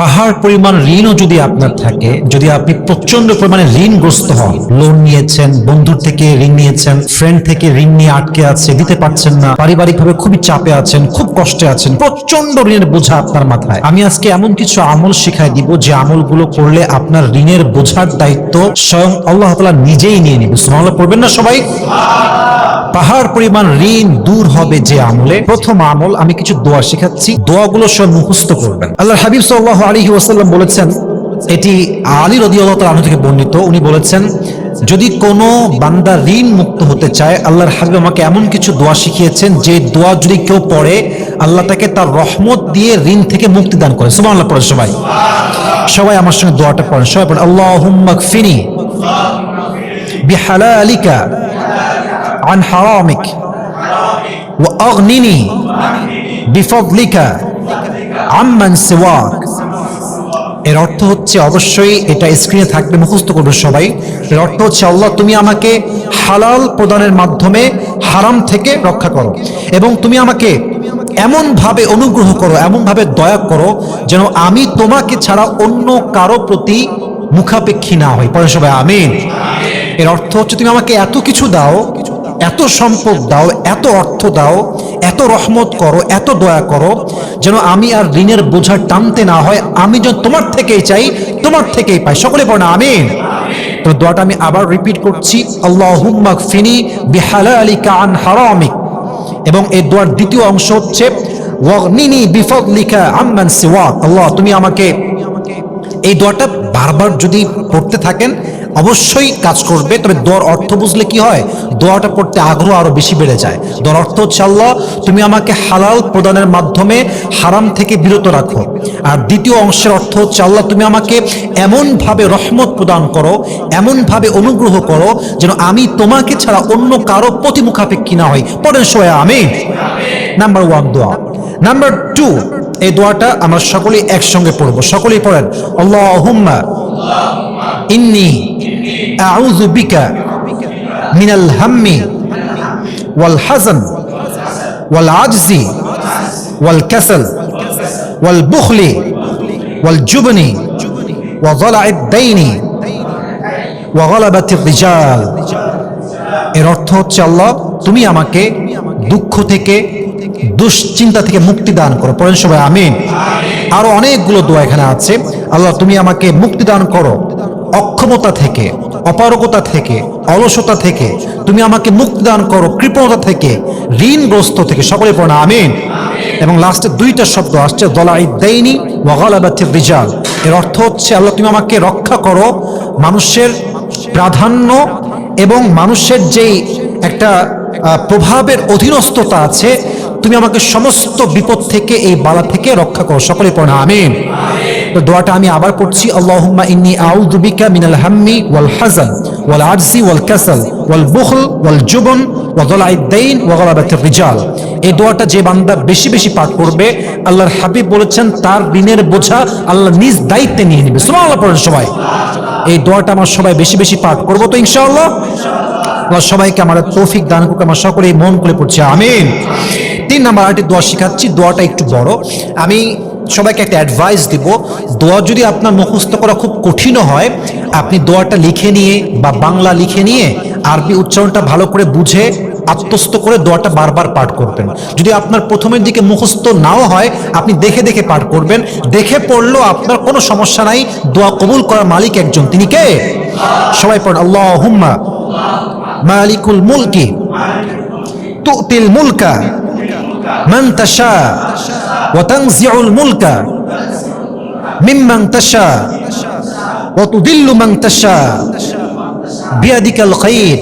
পাহাড় পরিমাণ ঋণও যদি আপনার থাকে, যদি আপনি প্রচণ্ড পরিমাণে ঋণগ্রস্ত হন লোন নিয়েছেন, বন্ধুর থেকে ঋণ নিয়েছেন ফ্রেন্ড থেকে ঋণ নিয়ে আটকে আছে, দিতে পারছেন না, পারিবারিকভাবে খুবই চাপে আছেন, খুব কষ্টে আছেন প্রচণ্ড ঋণের বোঝা আপনার মাথায়। আমি আজকে এমন কিছু আমল শিখাই দিব, যে আমলগুলো করলে আপনার ঋণের বোঝার দায়িত্ব স্বয়ং আল্লাহ তাআলা নিজেই নিয়ে নিবে। সুবহানাল্লাহ, পড়বেন না সবাই? পাহাড় পরিমাণ ঋণ দূর হবে যে আমলে। প্রথম আমল আমি কিছু দোয়া শেখাচ্ছি, দোয়াগুলো সব মুখস্থ করবেন। আল্লাহ হাবিব সাল্লাহ আলী ওয়াসাল্লাম বলেছেন এটি আলী রদিউল্লাহ তাআলা থেকে বর্ণিত উনি বলেছেন যদি কোনো বান্দা ঋণ মুক্ত হতে চায় আল্লাহর হাবিব আমাকে এমন কিছু দোয়া শিখিয়েছেন যে দোয়া যদি কেউ পড়ে আল্লাহ তাকে তার রহমত দিয়ে ঋণ থেকে মুক্তি দান করে সুবহানাল্লাহ পড়ে সবাই সবাই আমার সঙ্গে দোয়াটা পড়েন সবাই পড়েন আল্লাহুম্মা কফিনি বিহালালিকা عن حرامك وأغنني بفضلك عمن سواك এর অর্থ হচ্ছে অবশ্যই এটা স্ক্রিনে থাকবে, মুখস্থ করবে সবাই। এর অর্থ হচ্ছে, আল্লাহ, তুমি আমাকে হালাল প্রদানের মাধ্যমে হারাম থেকে রক্ষা করো এবং তুমি আমাকে এমন ভাবে অনুগ্রহ করো এমন ভাবে দয়া করো যেন আমি তোমাকে ছাড়া অন্য কারও প্রতি মুখাপেক্ষী না হই। পরে সবাই, আমিন। এর অর্থ হচ্ছে, তুমি আমাকে এত কিছু দাও এত সম্পদ দাও, এত অর্থ দাও, এত রহমত করো, এত দয়া করো, যেন আমি আর ঋণের বোঝা টানতে না হয়, আমি যেন তোমার থেকেই চাই, তোমার থেকেই পাই। সকলে পড়ে না আমি তো দোয়াটা আমি আবার রিপিট করছি, আল্লাহুম্মা ফিনি বিহালা আলী কান হারামিক। এবং এই দোয়ার দ্বিতীয় অংশ হচ্ছে, ওয়াগনিনি বিফদলিকা আম্মান সিওয়াক। আল্লাহ, তুমি আমাকে এই দোয়াটা বারবার যদি পড়তে থাকেন অবশ্যই কাজ করবে, তবে দোয়ার অর্থ বুঝলে কি হয়? দোয়াটা পড়তে আগ্রহ আরও বেশি বেড়ে যায়। দোয়ার অর্থ হচ্ছে আল্লাহ, তুমি আমাকে হালাল প্রদানের মাধ্যমে হারাম থেকে বিরত রাখো। আর দ্বিতীয় অংশের অর্থ হচ্ছে আল্লাহ, তুমি আমাকে এমনভাবে রহমত প্রদান করো, এমনভাবে অনুগ্রহ করো যেন আমি তোমাকে ছাড়া অন্য কারও প্রতিমুখাপেক্ষী না হই। পড়েন সোয়া আমি নাম্বার ওয়ান দোয়া নাম্বার টু এই দোয়াটা আমরা সকলেই একসঙ্গে পড়ব। সকলেই পড়েন আল্লাহ আল্লাহুম্মা ইন্নি আউযু বিকা মিনাল হাম্মি ওয়াল হাজান ওয়াল আজজি ওয়াল কাসাল ওয়াল বুখলি ওয়াল জুবনি ওয়া যালা'আদ দাইনি ওয়া গালাবাতির রিজাল। এর অর্থ হচ্ছে আল্লাহ, তুমি আমাকে দুঃখ থেকে, দুশ্চিন্তা থেকে মুক্তি দান করো। পরেন সবাই, আমিন। আরও অনেকগুলো দোয়া এখানে আছে। আল্লাহ, তুমি আমাকে মুক্তি দান করো। অক্ষমতা থেকে, অপারগতা থেকে, অলসতা থেকে, তুমি আমাকে মুক্তি দান করো, কৃপণতা থেকে, ঋণগ্রস্ত থেকে, সকলে পড়ে আমিন। এবং লাস্টে দুইটা শব্দ আসছে দলাই দেয়নি ওয়াগালাবাথের রিজাল। এর অর্থ হচ্ছে, আল্লাহ তুমি আমাকে রক্ষা করো মানুষের প্রাধান্য এবং মানুষের যেই একটা প্রভাবের অধীনস্থতা আছে, তুমি আমাকে সমস্ত বিপদ থেকে, এই বালা থেকে রক্ষা করো, সকলে পড়া আমিন। তো দোয়াটা আমি আবার পড়ছি, আল্লাহুম্মা ইন্নি আউযু বিকা মিনাল হাম্মি ওয়াল হাযান ওয়াল আজজি ওয়াল কাসাল ওয়াল বুখল ওয়াল জুবন ওয়া যালাইদ দাইন ওয়া গালাবাতির রিজাল। এই দোয়াটা যে বান্দা বেশি বেশি পাঠ করবে, আল্লাহর হাবিব বলেছেন, তার ঋণের বোঝা আল্লাহ নিজ দায়িত্বে নিয়ে নেবে। সুবহানাল্লাহ পড়েন সবাই। এই দোয়াটা আমার সবাই বেশি বেশি পাঠ করব তো, ইনশাআল্লাহ? আল্লাহ সবাইকে আমার তৌফিক দান করুক, আমার সকলেই মন করে পড়ছি, আমিন। তিন নাম্বার আরেকটি দোয়া শেখাচ্ছি, দোয়াটা একটু বড়। আমি সবাইকে একটা অ্যাডভাইস দিব। দোয়া যদি আপনার মুখস্থ করা খুব কঠিনও হয়, আপনি দোয়াটা লিখে নিয়ে বা বাংলা লিখে নিয়ে আরবি উচ্চারণটা ভালো করে বুঝে আত্মস্থ করে দোয়াটা বারবার পাঠ করবেন। যদি আপনার প্রথমের দিকে মুখস্থ নাও হয়, আপনি দেখে দেখে পাঠ করবেন। দেখে পড়লেও আপনার কোনো সমস্যা নাই। দোয়া কবুল করার মালিক একজন। তিনি কে? সবাই পড়েন আল্লাহ হুম্মা মালিকুল মুলকি তুতিল মুলকা মান তাশা। ওয়া তানজিউল মুলকা মিম্মান তাশা ওয়া তুদিল্লু মান তাশা বিয়াদিকাল খাইর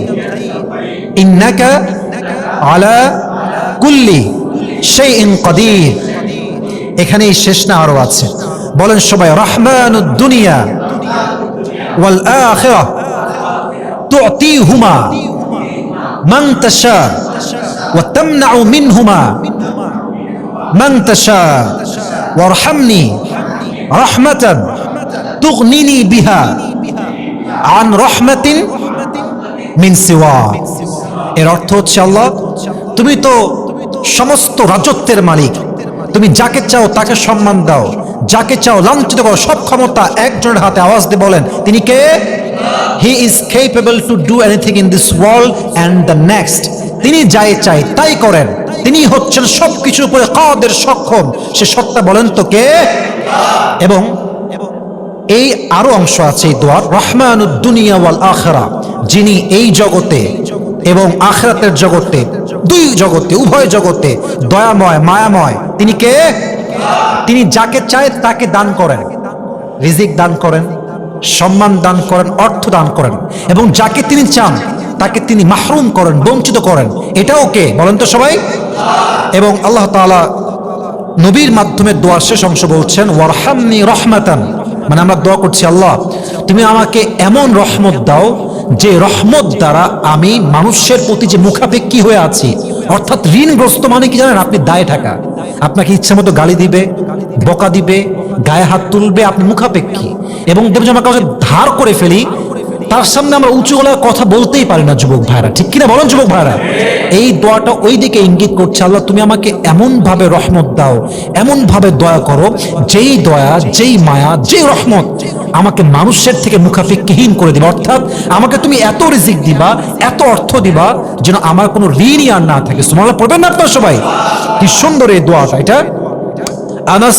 ইন্নাকা আলা কুল্লি শাইইন কাদির এখানেই শেষ না, আরও আছে। বলেন সবাই, রহমানুদ দুনিয়া ওয়াল আখিরাহ তুতিহুমা মান তাশা ওয়া তামনাউ মিনহুমা মান তাশা ওয়ারহামনি রাহমাতান তুগনিনি বিহা আন রহমাতিন মিন সিওয়া। এর অর্থ হচ্ছে আল্লাহ, তুমি তো সমস্ত রাজত্বের মালিক। তুমি যাকে চাও তাকে সম্মান দাও, যাকে চাও লাঞ্ছিত করো, সব ক্ষমতা একজনের হাতে আওয়াজ দিয়ে বলেন, তিনি কে? He is capable to do anything in this world and the next তিনি যাই চাই তাই করেন। তিনি হচ্ছেন সবকিছুর উপরে কাদের সক্ষম? সে সত্তা বলেন তো কে? এবং এই আরও অংশ আছে এই দোয়ার রহমানুদ্দুনিয়া ওয়াল আখরা। যিনি এই জগতে এবং আখরাতের জগতে, দুই জগতে, উভয় জগতে দয়াময়, মায়াময়, তিনি কে? তিনি যাকে চায় তাকে দান করেন। রিজিক দান করেন, সম্মান দান করেন, অর্থ দান করেন। এবং যাকে তিনি চান, তাকে তিনি মাহরুম করেন, বঞ্চিত করেন। এটাও কে? বলেন তো সবাই। এবং আল্লাহ তাআলা নবীর মাধ্যমে দোয়ার শেষ অংশ বলছেন, ওয়ারহামনি রহমাতান। মানে আমরা দোয়া করছি, আল্লাহ, তুমি আমাকে এমন রহমত দাও যে রহমত দ্বারা আমি মানুষের প্রতি যে মুখাপেক্ষী হয়ে আছি, অর্থাৎ ঋণগ্রস্ত মানে কি জানেন? আপনি দায়ে থাকা। আপনাকে ইচ্ছা মতো গালি দিবে, বকা দিবে, গায়ে হাত তুলবে, আপনি মুখাপেক্ষী। এবং যে আমরা কাউকে ধার করে ফেলি তার সামনে আমরা উঁচু গলায় কথা বলতেই পারি না, যুবক ভাইরা। ঠিক কিনা বলেন, যুবক ভাইরা? এই দোয়াটা ওই দিকে ইঙ্গিত করছে, আল্লাহ তুমি আমাকে এমন ভাবে রহমত দাও এমন ভাবে দয়া করো, যেই দয়া, যেই মায়া, যেই রহমত আমাকে মানুষের থেকে মুখাপেক্ষীহীন করে দিবা। অর্থাৎ আমাকে তুমি এত রিজিক দিবা, এত অর্থ দিবা, যেন আমার কোনো ঋণই আর না থাকে। সুমাল্লাহ পড়বেন না আপনার সবাই? কি সুন্দর এই দোয়াটা, এটা। আনাস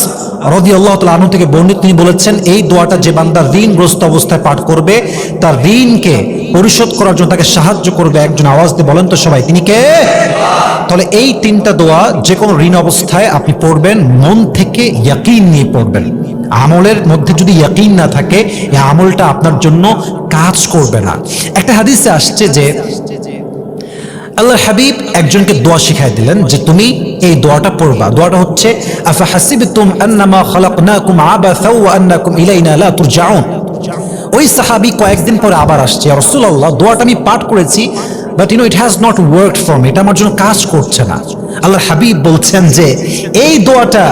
রদি আল্লাহ তাল আনু থেকে বর্ণিত, তিনি বলেছেন, এই দোয়াটা যে বান্দা ঋণগ্রস্ত অবস্থায় পাঠ করবে, তার ঋণকে পরিশোধ করার জন্য তাকে সাহায্য করবে, একজন আওয়াজ দিয়ে বলেন তো সবাই, তিনি কে? তাহলে এই তিনটা দোয়া যে কোনো ঋণ অবস্থায় আপনি পড়বেন, মন থেকে ইয়াকিন নিয়ে পড়বেন। আমলের মধ্যে যদি ইয়াকিন না থাকে, এই আমলটা আপনার জন্য কাজ করবে না। একটা হাদিসে আসছে যে আল্লাহ হাবিব একজনকে দোয়া শিখাই দিলেন যে তুমি এই দোয়াটা পড়বা। দোয়াটা হচ্ছে আফা হাসিবতুম আন্নামা খালাকনাকুম আবাসা ওয়া আন্নাকুম ইলাইনা লা তুরজাউন। ওই সাহাবী কয়েকদিন পরে আবার আসছে রাসূলুল্লাহ, দোয়াটা আমি পাঠ করেছি but you know it has not worked for me এটা আমার জন্য কাজ করছে না। আল্লাহ হাবিব বলছেন যে, এই দোয়াটা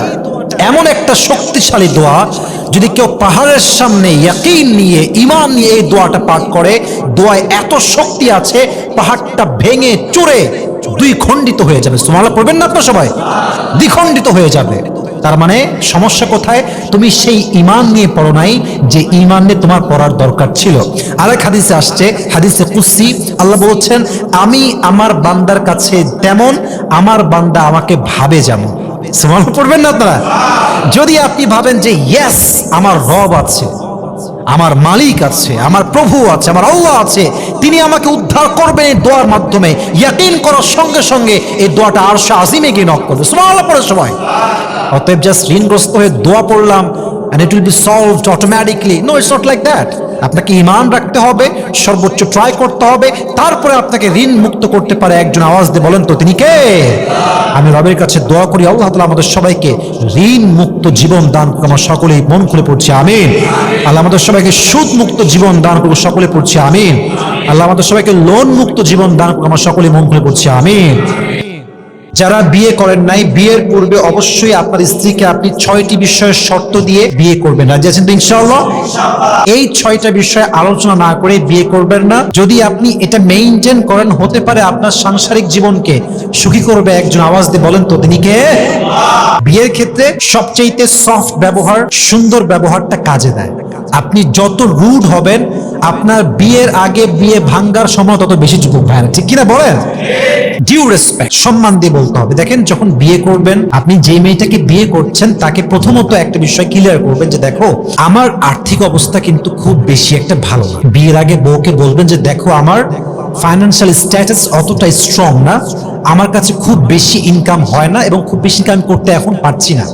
এমন একটা শক্তিশালী দোয়া যদি কেউ পাহাড়ের সামনে ইয়াকিন নিয়ে ইমান নিয়ে এই দোয়াটা পাঠ করে, দোয়ায় এত শক্তি আছে, পাহাড়টা ভেঙে চড়ে দুই খণ্ডিত হয়ে যাবে। সুমালা পড়বেন না আপনার সবাই? দ্বিখণ্ডিত হয়ে যাবে। তার মানে সমস্যা কোথায়? তুমি সেই ইমান নিয়ে পড়ো নাই যে ইমান নিয়ে তোমার পড়ার দরকার ছিল। আরেক হাদিসে আসছে, হাদিসে কুসি আল্লাহ বলছেন, আমি আমার বান্দার কাছে তেমন আমার বান্দা আমাকে ভাবে যেমন। সুমান পড়বেন না আপনারা? যদি আপনি ভাবেন যে ইয়েস আমার রব আছে, আমার মালিক আছে, আমার প্রভু আছে, আমার আল্লাহ আছে, তিনি আমাকে উদ্ধার করবেন এই দোয়ার মাধ্যমে, ইয়াকিন করার সঙ্গে সঙ্গে এই দোয়াটা আরশে আজিমে গিয়ে নক করবে। সুবহানাল্লাহ পড়ার সময়। অতএব জাস্ট ঋণগ্রস্ত হয়ে দোয়া পড়লাম and it will be solved automatically. No, it's not like that. আপনাকে ইমান রাখতে হবে, সর্বোচ্চ ট্রাই করতে হবে, তারপরে আপনাকে ঋণ মুক্ত করতে পারে একজন। আওয়াজ দিয়ে বলেন তো, তিনি কে? আমি রবের কাছে দোয়া করি, আল্লাহ তাআলা আমাদের সবাইকে ঋণ মুক্ত জীবন দান আমরা সকলেই মন খুলে পড়ছি, আমিন। আল্লাহ আমাদের সবাইকে সুদ মুক্ত জীবন দান করুন সকলে পড়ছি, আমিন। আল্লাহ আমাদের সবাইকে লোন মুক্ত জীবন দান আমরা সকলেই মন খুলে পড়ছি, আমিন। যারা বিয়ে করেন নাই, বিয়ের পূর্বে অবশ্যই আপনার স্ত্রীকে আপনি ছয়টি বিষয়ের শর্ত দিয়ে বিয়ে করবেন। রাজি আছেন ইনশাআল্লাহ? এই ছয়টা বিষয়ে আলোচনা না করে বিয়ে করবেন না। যদি আপনি এটা মেইনটেইন করেন, হতে পারে আপনার সাংসারিক জীবনকে সুখী করবে একজন। আওয়াজ দিয়ে বলেন তো তিনি কে? বিয়ের ক্ষেত্রে সবচেয়ে সফট ব্যবহার, সুন্দর ব্যবহারটা কাজে দেয়। আপনি যত রুড হবেন আপনার বিয়ের আগে বিয়ে ভাঙ্গার সময় তত বেশি যুবক ভাইরা, ঠিক কিনা বলেন? ডিউ রেসপেক্ট সম্মান দিয়ে বলতে হবে। দেখেন, যখন বিয়ে করবেন, আপনি যে মেয়েটাকে বিয়ে করছেন, তাকে প্রথমত একটা বিষয় ক্লিয়ার করবেন যে, দেখো, আমার আর্থিক অবস্থা কিন্তু খুব বেশি একটা ভালো না। বিয়ের আগে বউকে বলবেন যে, দেখো, আমার ফাইন্যান্সিয়াল স্ট্যাটাস অতটা স্ট্রং না। আমার কাছে খুব বেশি ইনকাম হয় না এবং খুব বেশি ইনকাম করতে এখন পারছি না।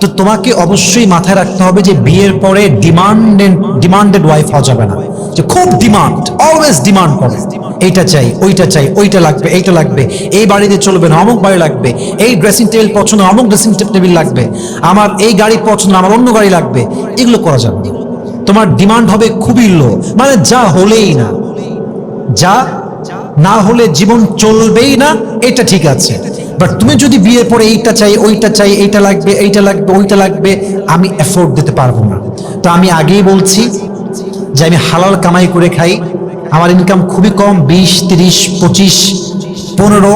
তো তোমাকে অবশ্যই মাথায় রাখতে হবে যে, বিয়ের পরে ডিমান্ডেড ডিমান্ডেড ওয়াইফ হওয়া যাবে না। যে খুব ডিমান্ড অলওয়েজ ডিমান্ড করে। এইটা চাই, ওইটা চাই, ওইটা লাগবে, এইটা লাগবে। এই বাড়িতে চলবে না, অমুক বাড়ি লাগবে। এই ড্রেসিং টেবিল পছন্দ, অমুক ড্রেসিং টেবিল লাগবে। আমার এই গাড়ি পছন্দ, আমার অন্য গাড়ি লাগবে। এগুলো করা যাবে। তোমার ডিমান্ড হবে খুবই লো মানে যা হলেই না। যা না হলে জীবন চলবেই না, এটা ঠিক আছে। বাট তুমি যদি বিয়ের পরে এইটা চাই, ওইটা চাই, এইটা লাগবে এইটা লাগবে, ওইটা লাগবে, আমি এফোর্ড দিতে পারব না। তো আমি আগেই বলছি যে আমি হালাল কামাই করে খাই, আমার ইনকাম খুবই কম, বিশ, তিরিশ, পঁচিশ, পনেরো।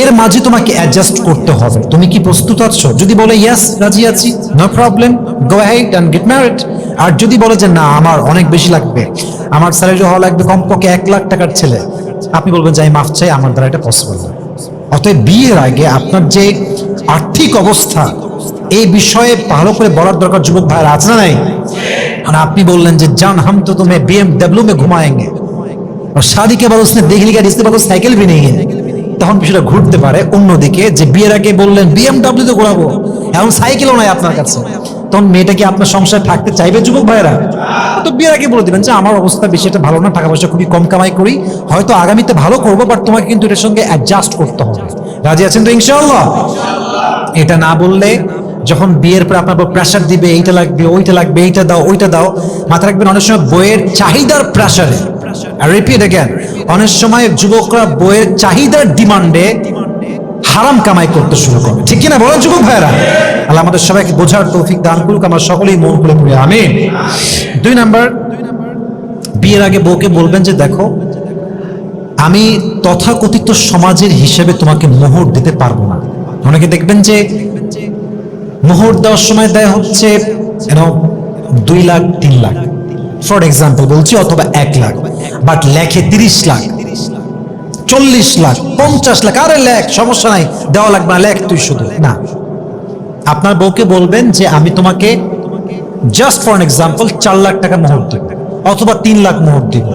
এর মাঝে তোমাকে অ্যাডজাস্ট করতে হবে। তুমি কি প্রস্তুত আছো? যদি বলে ইয়াস রাজি আছি no problem go ahead and get married আর যদি বলে যে, না, আমার অনেক বেশি লাগবে, আমার স্যালারি হওয়া লাগবে কমপক্ষে এক লাখ টাকার ছেলে, আপনি বলবেন যে, আমি মাফ চাই, আমার দ্বারা এটা পসিবল না। অতএব বিয়ের আগে আপনার যে আর্থিক অবস্থা, এই বিষয়ে ভালো করে বলার দরকার যুবক ভাইরা আছে না নাই? और আপনি बोल যে जान हम तो तुम्हें बी में घुमाएंगे और शादी के बाद उसने देख लिया रिश्ते बाद साइकिल भी नहीं है তখন বিষয়টা ঘুরতে পারে অন্যদিকে, যে বিয়ের আগে বললেন বিএমডাব্লিউ তো ঘোরাবো। এমন সাইকেলও নাই আপনার কাছে। তখন মেয়েটা কি আপনার সংসার থাকতে চাইবে, যুবক ভাইয়েরা? তো বিয়ের আগে বলে দিবেন, যে, আমার অবস্থা বেশি একটা ভালো না, টাকা পয়সা খুবই কম কামাই করি। হয়তো আগামীতে ভালো করব বাট তোমাকে কিন্তু এটার সঙ্গে অ্যাডজাস্ট করতে হবে। রাজি আছেন তো ইনশাল্লাহ এটা না বললে যখন বিয়ের পর আপনার প্রেশার দিবে, এইটা লাগবে, ওইটা লাগবে, এইটা দাও, ওইটা দাও মাথা রাখবেন অনেক সময় বইয়ের চাহিদার প্রেশারে রিপিট অ্যাগেন অনেক সময় যুবকরা বইয়ের চাহিদার ডিমান্ডে হারাম কামাই করতে শুরু করে। ঠিক কিনা বলেন যুবক ভাইরা আল্লাহ আমাদের সবাইকে বোঝার তৌফিক দান করুক, আমরা সকলেই মন খুলে পড়ি, আমিন। দুই নাম্বার, বিয়ের আগে বউকে বলবেন যে, দেখো, আমি তথাকথিত সমাজের হিসেবে তোমাকে মোহর দিতে পারব না। অনেকে দেখবেন যে মোহর দেওয়ার সময় দেয় হচ্ছে দুই লাখ, তিন লাখ। ফর এক্সাম্পল বলছি অথবা এক লাখ বাট লেখে তিরিশ লাখ, চল্লিশ লাখ, পঞ্চাশ লাখ, আরে লেখ, সমস্যা নাই, দেওয়া লাগবে না, লেখ তুই শুধু, না। আপনার বউকে বলবেন যে আমি তোমাকে জাস্ট ফর এক্সাম্পল চার লাখ টাকা মোহর দিব, অথবা তিন লাখ মোহর দিব।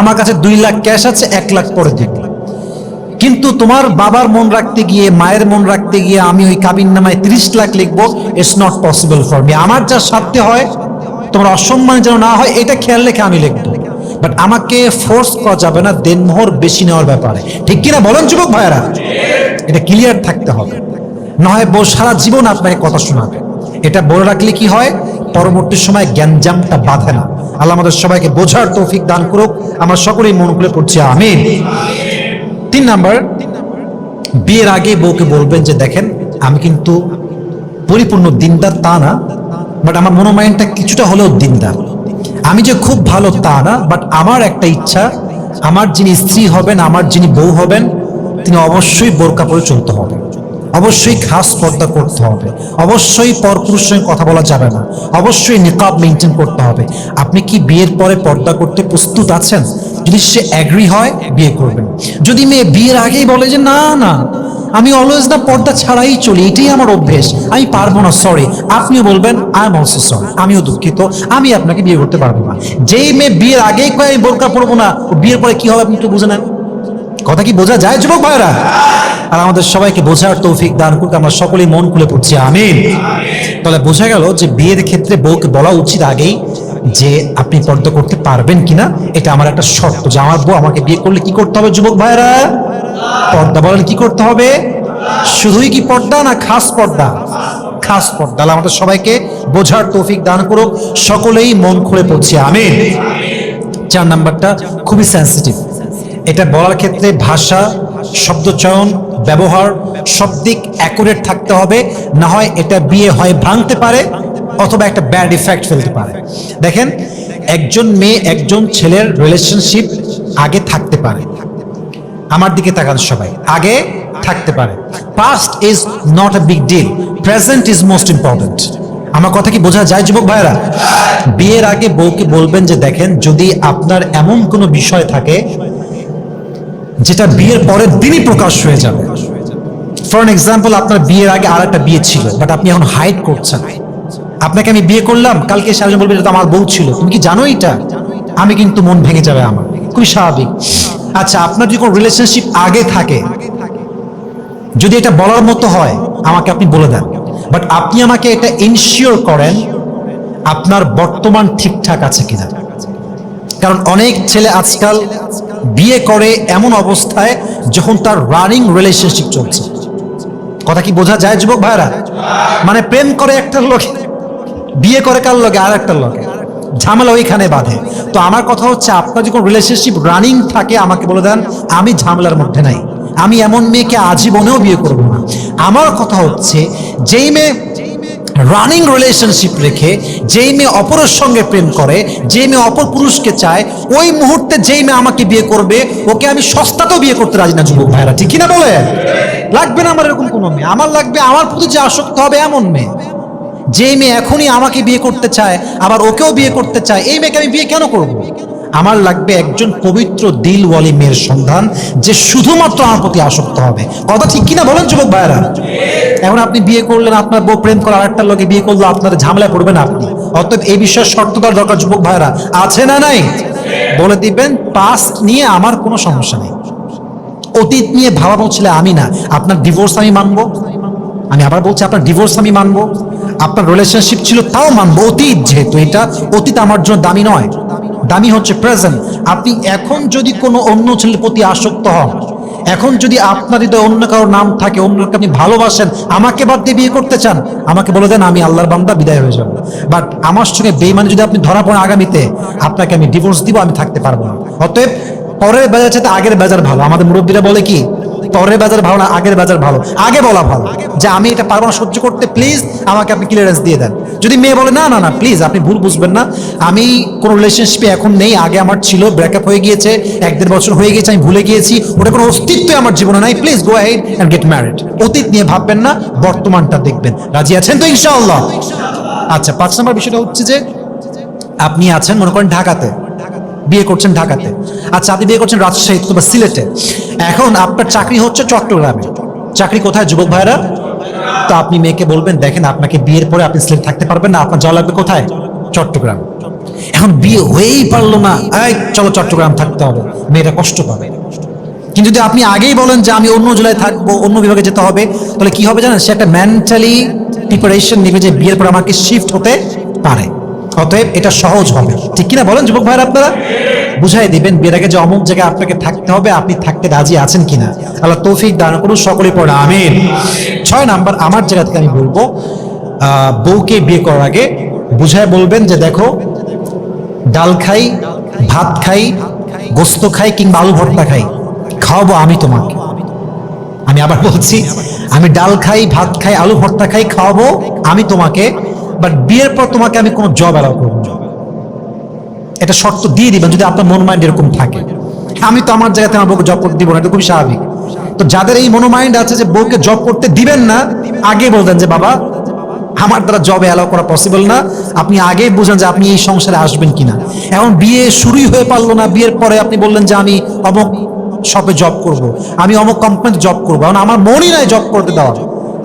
আমার কাছে দুই লাখ ক্যাশ আছে, এক লাখ পরে দিব। কিন্তু তোমার বাবার মন রাখতে গিয়ে, মায়ের মন রাখতে গিয়ে আমি ওই কাবিন নামায় তিরিশ লাখ লিখব it's not possible for me আমার যা সাধ্যে হয়, তোমার অসম্মান যেন না হয়, এটা খেয়াল রেখে আমি লিখব। বাট আমাকে ফোর্স করা যাবে না, দেনমোহর বেশি নেওয়ার ব্যাপারে। ঠিক কিনা বলেন যুবক ভাইয়েরা? এটা ক্লিয়ার থাকতে হবে। নয়, বউ সারা জীবন আপনাকে কথা শোনাবে। এটা বলে রাখলে কি হয়? পরবর্তী সময় জ্ঞানজামটা বাঁধে না। আল্লাহ আমাদের সবাইকে বোঝার তৌফিক দান করুক। আমরা সকলেই মন খুলে পড়ছি, আমিন। তিন নাম্বার, বিয়ের আগে বউকে বলবেন যে, দেখেন, আমি কিন্তু পরিপূর্ণ দিনদার তা না বাট আমার মনোমাইন্ডটা কিছুটা হলেও দিনদার। আমি যে খুব ভালো তা না বাট আমার একটা ইচ্ছা, আমার যিনি স্ত্রী হবেন, আমার যিনি বউ হবেন, তিনি অবশ্যই বোরকা পরে চলতে হবে। অবশ্যই খাস পর্দা করতে হবে। অবশ্যই পরপুরুষ সঙ্গে কথা বলা যাবে না। অবশ্যই নিকাব মেনটেন করতে হবে। আপনি কি বিয়ের পরে পর্দা করতে প্রস্তুত আছেন? যদি সে অ্যাগ্রি হয়, বিয়ে করবেন। যদি মেয়ে বিয়ের আগেই বলে যে, না না, আমি অলওয়েজ না পর্দা ছাড়াই চলি, এটাই আমার অভ্যেস। আমি পারব না সরি আপনিও বলবেন আই এম অলসো সরি আমিও দুঃখিত, আমি আপনাকে বিয়ে করতে পারব না। যেই মেয়ে বিয়ের আগেই কয়, আমি বোরকা পরবো না বিয়ের পরে কি হবে আপনি একটু বুঝে নেন। কথা কি বোঝা যায়, যুবক ভাইরা আর আমাদের সবাইকে বোঝার তৌফিক দান করতে আমরা সকলেই মন খুলে পড়ছি, আমিন। তাহলে বোঝা গেল যে বিয়ের ক্ষেত্রে বউকে বলা উচিত আগেই যে আপনি পর্দা করতে পারবেন কিনা, এটা আমার একটা শর্ত। যে আমার বউ আমাকে বিয়ে করলে কি করতে হবে, যুবক ভাইরা পর্দা বলেন কি করতে হবে? শুধুই কি পর্দা না খাস পর্দা? খাস পর্দা। আমাদের সবাইকে বোঝার তৌফিক দান করুক। সকলেই মন খুলে পড়ছি। আমিন। চার নাম্বারটা খুবই সেন্সিটিভ এটা বলার ক্ষেত্রে ভাষা শব্দচয়ন ব্যবহার সব দিক অ্যাকুরেট থাকতে হবে। না হয় এটা বিয়ে হয়, ভাঙতে পারে। অথবা একটা ব্যাড ইফেক্ট ফেলতে পারে। দেখেন, একজন মেয়ে, একজন ছেলের রিলেশনশিপ আগে থাকতে পারে। আমার দিকে তাকান সবাই। আগে থাকতে পারে। Past is not a big deal present is most important আমার কথা কি বোঝা যায়, যুবক ভাইরা বিয়ের আগে বউকে বলবেন যে, দেখেন, যদি আপনার এমন কোনো বিষয় থাকে, যেটা বিয়ের পরের দিনই প্রকাশ হয়ে যাবে। ফর এক্সাম্পল আপনার বিয়ের আগে আর একটা বিয়ে ছিল বাট আপনি এখন হাইড করছেন। আপনাকে আমি বিয়ে করলাম, কালকে এসে একজন বলবে, এটা তো আমার বউ ছিল। তুমি কি জানো এটা? আমি কিন্তু মন ভেঙে যাবে আমার। খুবই স্বাভাবিক। আচ্ছা আপনার যদি কোনো রিলেশনশিপ আগে থাকে, যদি এটা বলার মতো হয়, আমাকে আপনি বলে দেন। বাট আপনি আমাকে এটা ইনশিওর করেন, আপনার বর্তমান ঠিকঠাক আছে কিনা। কারণ অনেক ছেলে আজকাল বিয়ে করে এমন অবস্থায় যখন তার রানিং রিলেশনশিপ চলছে। কথা কি বোঝা যায়, যুবক ভাইরা মানে প্রেম করে একটা লোকে বিয়ে করে কার লগে? আর একটা লোকে ঝামেলা ওইখানে বাঁধে। তো আমার কথা হচ্ছে, আপনার যখন রিলেশনশিপ রানিং থাকে, আমাকে বলে দেন, আমি ঝামেলার মধ্যে নাই। আমি এমন মেয়েকে আজীবনেও বিয়ে করব না। আমার কথা হচ্ছে, যেই মেয়ে রানিং রিলেশনশিপ রেখে, যেই মেয়ে অপরের সঙ্গে প্রেম করে, যেই মেয়ে অপর পুরুষকে চায়, ওই মুহূর্তে যেই মেয়ে আমাকে বিয়ে করবে, ওকে আমি সস্তাতেও বিয়ে করতে রাজি না, যুবক ভাইরা ঠিক কিনা বলে লাগবে না আমার এরকম কোনো মেয়ে? আমার লাগবে, আমার প্রতি যে আসক্ত হবে এমন মেয়ে। যেই মেয়ে এখনই আমাকে বিয়ে করতে চায়, আবার ওকেও বিয়ে করতে চায়, এই মেয়েকে আমি বিয়ে কেন করব। আমার লাগবে একজন পবিত্র দিলওয়ালি মেয়ের সন্ধান, যে শুধুমাত্র আমার প্রতি আসক্ত হবে। কথা ঠিক কিনা বলেন যুবক ভাইয়েরা? এখন আপনি বিয়ে করলেন, আপনার বউ প্রেম করে আরেকটার লোকে বিয়ে করল, আপনার ঝামেলায় পড়বেন আপনি। অতএব এই বিষয়ে শর্ত দেওয়ার দরকার যুবক ভাইয়েরা। আছে না নাই? বলে দিবেন পাস্ট নিয়ে আমার কোনো সমস্যা নেই। অতীত নিয়ে ভাবা বলছিলে আমি না। আপনার ডিভোর্স আমি মানবো। আমি আবার বলছি, আপনার ডিভোর্স আমি মানবো। আপনার রিলেশনশিপ ছিল, তাও মানবো অতীত যেহেতু এটা, অতীত আমার জন্য দামি নয়। দামি হচ্ছে প্রেজেন্ট আপনি এখন যদি কোনো অন্য ছেলের প্রতি আসক্ত হন, এখন যদি আপনার হৃদয় অন্য কারোর নাম থাকে, অন্যকে আপনি ভালোবাসেন, আমাকে বাদ দিয়ে বিয়ে করতে চান, আমাকে বলে দেন, আমি আল্লাহর বান্দা, বিদায় হয়ে যাব। বাট আমার সঙ্গে বেইমানি যদি আপনি ধরা পড়েন আগামীতে, আপনাকে আমি ডিভোর্স দিব, আমি থাকতে পারব না। অতএব পরের বাজার চাইতে আগের বাজার ভালো। আমাদের মুরব্বীরা বলে কি পরের বাজার ভালো না, আগের বাজার ভালো? আগে বলা ভালো। যে আমি এটা পারব না সহ্য করতে প্লিজ আমাকে আপনি ক্লিয়ারেন্স দিয়ে দেন। যদি মেয়ে বলে, না না না প্লিজ আপনি ভুল বুঝবেন না। আমি কোনো রিলেশনশিপে এখন নেই, আগে আমার ছিল ব্রেকআপ হয়ে গিয়েছে, এক দেড় বছর হয়ে গিয়েছে, আমি ভুলে গিয়েছি। ওটা কোনো অস্তিত্ব আমার জীবনে নাই। Please go ahead and get married অতীত নিয়ে ভাববেন না, বর্তমানটা দেখবেন। রাজি আছেন তো ইনশাআল্লাহ? আচ্ছা পাঁচ নম্বর বিষয়টা হচ্ছে যে, আপনি আছেন, মনে করেন, ঢাকাতে। বিয়ে করছেন ঢাকাতে। আচ্ছা আপনি বিয়ে করছেন রাজশাহী বা সিলেটে। এখন আপনার চাকরি হচ্ছে চট্টগ্রামে। চাকরি কোথায়, যুবক ভাইরা তো আপনি মেয়েকে বলবেন, দেখেন আপনাকে বিয়ের পরে আপনি সিলেট থাকতে পারবেন না, আপনার যাওয়া লাগবে কোথায়? চট্টগ্রাম। এখন বিয়ে হয়েই পারল না। এই, চলো চট্টগ্রাম থাকতে হবে। মেয়েটা কষ্ট পাবে। কিন্তু যদি আপনি আগেই বলেন যে আমি অন্য জেলায় থাকব, অন্য বিভাগে যেতে হবে, তাহলে কি হবে জানেন? সে একটা মেন্টালি প্রিপারেশন নেবে যে বিয়ের পর আমাকে শিফট হতে পারে। অতএব এটা সহজ হবে। ঠিক কিনা বলেন যুবক ভাইয়ের আপনারা? বুঝাই দিবেন, বিয়ের আগে যে অমুক জায়গায় আপনাকে থাকতে হবে, আপনি থাকতে রাজি আছেন কিনা? আল্লাহ তৌফিক দান করুন সকলে পড়ে, আমিন। ছয় নাম্বার, আমার জায়গা থেকে আমি বলব বউকে বিয়ে করার আগে বুঝায় বলবেন যে দেখো, ডাল খাই, ভাত খাই, গোস্ত খাই কিংবা আলু ভর্তা খাই, খাওয়াবো আমি তোমাকে। আমি আবার বলছি, আমি ডাল খাই, ভাত খাই, আলু ভর্তা খাই, খাওয়াবো আমি তোমাকে। বাট বিয়ের পর তোমাকে আমি কোনো জব অ্যালাউ করব। এটা শর্ত দিয়ে দিবেন যদি আপনার মন মাইন্ড এরকম থাকে। আমি তো আমার জায়গাতে আমার বউকে জব করতে দিব না, এটা খুবই স্বাভাবিক। তো যাদের এই মনোমাইন্ড আছে যে বউকে জব করতে দিবেন না, আগে বলতেন যে, বাবা, আমার দ্বারা জবে অ্যালাউ করা পসিবল না। আপনি আগে বুঝেন যে আপনি এই সংসারে আসবেন কিনা। এখন বিয়ে শুরুই হয়ে পারল না, বিয়ের পরে আপনি বললেন যে, আমি অমুক শপে জব করব। আমি অমুক কোম্পানিতে জব করব। এখন আমার মনই নাই জব করতে দেওয়া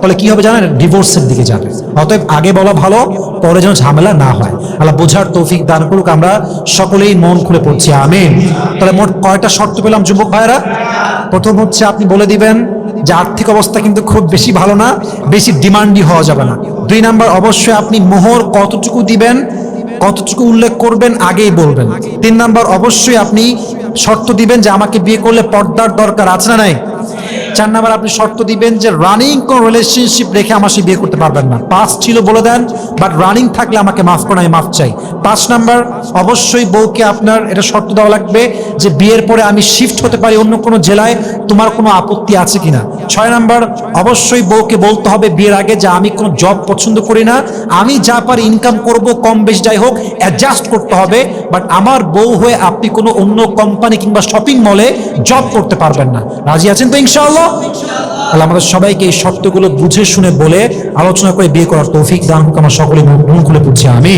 তাহলে কি হবে জানেন? ডিভোর্সের দিকে যাবে। অতএব আগে বলা ভালো, পরে যেন ঝামেলা না হয়। আল্লাহ বোঝার তৌফিক দান করুক, আমরা সকলেই মন খুলে পড়ছি। আমিন। তাহলে মোট কয়টা শর্ত পেলাম, যুবক ভাইরা প্রথম হচ্ছে, আপনি বলে দিবেন যে আর্থিক অবস্থা কিন্তু খুব বেশি ভালো না, বেশি ডিমান্ডি হওয়া যাবে না। দুই নাম্বার, অবশ্যই আপনি মোহর কতটুকু দিবেন, কতটুকু উল্লেখ করবেন, আগেই বলবেন। তিন নাম্বার, অবশ্যই আপনি শর্ত দিবেন যে আমাকে বিয়ে করলে পর্দার দরকার আছে না নাই? চার নাম্বার আপনি শর্ত দিবেন যে রানিং কোন রিলেশনশিপ রেখে আমার সে বিয়ে করতে পারবেন না। পাঁচ ছিল বলে দেন বাট রানিং থাকলে আমাকে মাফ করেন, আমি মাফ চাই। পাঁচ নাম্বার, অবশ্যই বউকে আপনার এটা শর্ত দেওয়া লাগবে যে বিয়ের পরে আমি শিফট হতে পারি অন্য কোনো জেলায়, তোমার কোনো আপত্তি আছে কিনা? ছয় নাম্বার, অবশ্যই বউকে বলতে হবে বিয়ের আগে যে আমি কোনো জব পছন্দ করি না, আমি যা পারি ইনকাম করব, কম বেশ যাই হোক অ্যাডজাস্ট করতে হবে বাট আমার বউ হয়ে আপনি কোনো অন্য কোম্পানি কিংবা শপিং মলে জব করতে পারবেন না। রাজি আছেন তো ইনশাআল্লাহ? তাহলে আমাদের সবাইকে এই শর্তগুলো বুঝে শুনে বলে আলোচনা করে বিয়ে করার তৌফিক দান আমার সকলে মন খুলে বুঝছি আমি